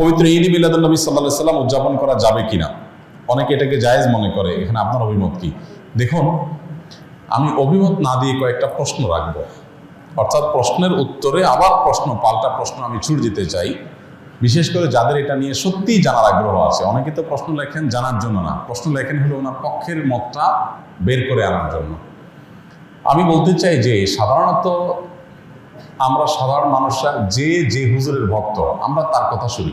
পবিত্র ঈদ মিলাদুল নবী সাল্লাহ সাল্লাম উদযাপন করা যাবে কিনা? অনেকে এটাকে জায়েজ মনে করে। এখানে আপনার অভিমত কি? দেখুন, আমি অভিমত না দিয়ে কয়েকটা প্রশ্ন রাখব। অর্থাৎ প্রশ্নের উত্তরে আবার প্রশ্ন, পাল্টা প্রশ্ন আমি ছুড়ে দিতে চাই। বিশেষ করে যাদের এটা নিয়ে সত্যিই জানার আগ্রহ আছে। অনেকে তো প্রশ্ন লেখেন জানার জন্য না। প্রশ্ন লেখেন হলো ওনার পক্ষের মতটা বের করে আনার জন্য। আমি বলতে চাই যে, সাধারণত আমরা সাধারণ মানুষরা যে যে হুজুরের ভক্ত, আমরা তার কথা শুনি।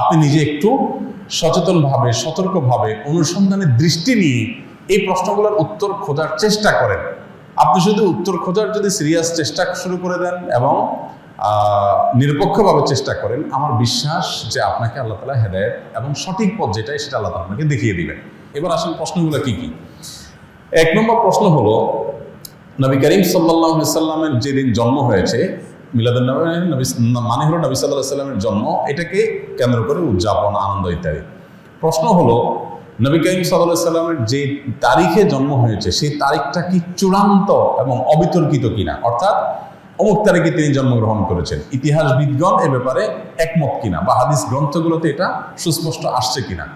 আপনি নিজে একটু সচেতনভাবে, সতর্কভাবে অনুসন্ধানের দৃষ্টি নিয়ে এই প্রশ্নগুলোর উত্তর খোঁজার চেষ্টা করেন। আপনি শুধু উত্তর খোঁজার যদি সিরিয়াস চেষ্টা শুরু করে দেন এবং নিরপেক্ষভাবে চেষ্টা করেন, আমার বিশ্বাস যে আপনাকে আল্লাহ তালা হেদায়ত এবং সঠিক পথ যেটাই সেটা আল্লাহ তালা আপনাকে দেখিয়ে দিবেন। এবার আসেন প্রশ্নগুলো কি কি? এক নম্বর প্রশ্ন হলো, নবী করিম সাল্লাহ সাল্লামের যেদিন জন্ম হয়েছে মিলাদুল নবী নবী মানে হলো নবী সাল্লাহ সাল্লামের জন্ম, এটাকে কেন্দ্র করে উদযাপন, আনন্দ ইত্যাদি। প্রশ্ন হলো, নবী করিম সাল্লাহ সাল্লামের যে তারিখে জন্ম হয়েছে, সেই তারিখটা কি চূড়ান্ত এবং অবিতর্কিত কিনা? অর্থাৎ, অমুক তারিখে তিনি জন্মগ্রহণ করেছেন। ইতিহাসবিদগণ এ ব্যাপারে একমত কিনা বা হাদিস গ্রন্থগুলোতে এটা সুস্পষ্ট আসছে কিনা?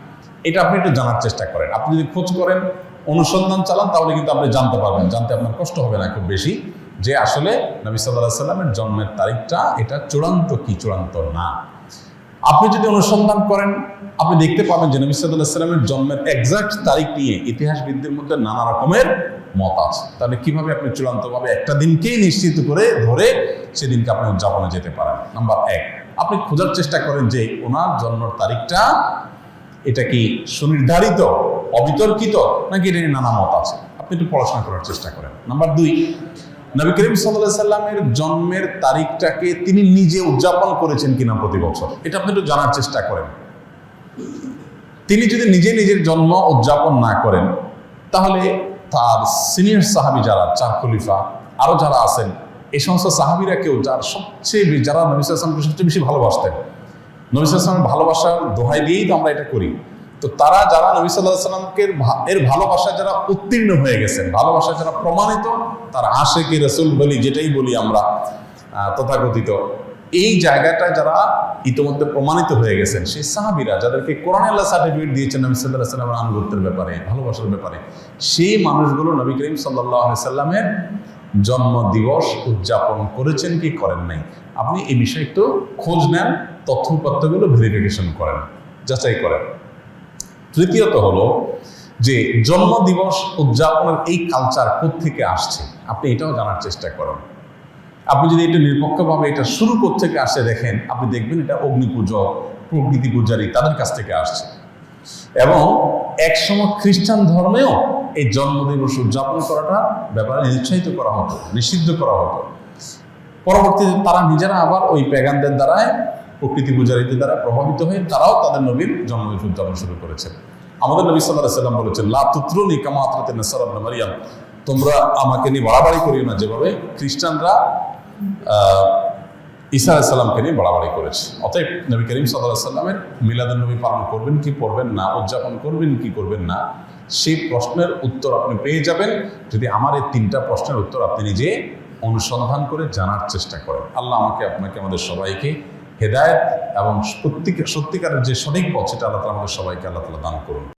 এটা আপনি একটু জানার চেষ্টা করেন। আপনি যদি খোঁজ করেন, অনুসন্ধান চালান, তাহলে কিন্তু আপনি জানতে পারবেন। জানতে আপনার কষ্ট হবে না খুব বেশি। যে আসলে নবী সাল্লাহ সাল্লামের জন্মের তারিখটা, এটা চূড়ান্ত কি চূড়ান্ত না। আপনি যদি অনুসন্ধান করেন, আপনি দেখতে পাবেন যে নবী সাল্লাহ সাল্লামের জন্মের এক্সাক্ট তারিখ নিয়ে ইতিহাসবিদদের মধ্যে নানা রকমের মত আছে। তাহলে কীভাবে আপনি চূড়ান্তভাবে একটা দিনকেই নিশ্চিত করে ধরে সেদিনকে আপনি উদযাপনে যেতে পারেন? নাম্বার এক, আপনি খোঁজার চেষ্টা করেন যে ওনার জন্মের তারিখটা, এটা কি সুনির্ধারিত, অবিতর্কিত, নাকি এটা নানা মত আছে? আপনি একটু পড়াশোনা করার চেষ্টা করেন। নাম্বার দুই নবী করিম সাল্লাহ সাল্লামের জন্মের তারিখটাকে তিনি নিজে উদযাপন করেছেন কিনা প্রতি বছর, এটা আপনি একটু জানার চেষ্টা করেন। তিনি যদি নিজে নিজের জন্ম উদযাপন না করেন, তাহলে তার সিনিয়র সাহাবি যারা, চার খলিফা আরও যারা আছেন এই সমস্ত সাহাবিরা কেউ যার সবচেয়ে যারা নবী সাল্লামকে সবচেয়ে বেশি ভালোবাসতেন। নবী সাল্লামের ভালোবাসার দোহাই দিয়েই তো আমরা এটা করি। তো তারা যারা নবী সাল্লাহ সাল্লামকে এর ভালোবাসায় যারা উত্তীর্ণ হয়ে গেছেন, ভালোবাসায় যারা প্রমাণিত, তারা আশেকে রসুল বলি, যেটাই বলি আমরা তথাকথিত। এই জায়গাটা যারা ইতিমধ্যে প্রমাণিত হয়ে গেছেন, সেই সাহাবিরা যাদেরকে কোরআন আল্লাহ সার্টিফিকেট দিয়েছেন নবী সাল্লাহ সাল্লামের আনুগত্যের ব্যাপারে, ভালোবাসার ব্যাপারে, সেই মানুষগুলো নবী করিম সাল্লাহ সাল্লামের জন্ম দিবস উদযাপন করেছেন কি করেন নাই? আপনি এই বিষয়ে একটু খোঁজ নেন তথ্যপত্রগুলো ভেরিফিকেশন করেন, যাচাই করেন। তৃতীয়ত হলো যে জন্ম দিবস উদযাপনের এই কালচার থেকে আসছে? আপনি এটাও জানার চেষ্টা করেন। আপনি যদি এটা নিরপেক্ষভাবে এটা শুরু থেকে আসে দেখেন, আপনি দেখবেন এটা অগ্নি পুজো প্রকৃতি পূজারী তাদের কাছ থেকে আসছে। এবং একসময় খ্রিস্টান ধর্মেও এই জন্মদিবস উদযাপন করাটা ব্যাপারে নিরুৎসাহিত করা হতো, নিষিদ্ধ করা হতো। পরবর্তীতে তারা নিজেরা আবার ওই প্যাগানদের দ্বারায় প্রকৃতি পূজারীদের দ্বারা প্রভাবিত হয়ে তারাও তাদের নবীর জন্মদিন উদযাপন শুরু করেছে। আমাদের নবী সাল্লাহ সাল্লাম বলেছেন, লা তুত্রুনি কামাত্রাতে নাসারাবনা মারিয়াম। তোমরা আমাকে নিয়ে বাড়াবাড়ি করিও না, যেভাবে খ্রিস্টানরা ঈসা আলাইসাল্লামকে নিয়ে বাড়াবাড়ি করেছে। অতএব নবী করিম সাল্লাহ সাল্লামের মিলাদুল নবী পালন করবেন কি করবেন না, উদযাপন করবেন কি করবেন না, সেই প্রশ্নের উত্তর আপনি পেয়ে যাবেন। যদি আমার এই তিনটা প্রশ্নের উত্তর আপনি নিজে অনুসন্ধান করে জানার চেষ্টা করেন। আল্লাহ আমাকে, আপনাকে, আমাদের সবাইকে হেদায়ত এবং প্রত্যেক সত্যিকারের যে সঠিক পথ, সেটা আল্লাহ আমাদের সবাইকে আল্লাহ তালা দান করুন।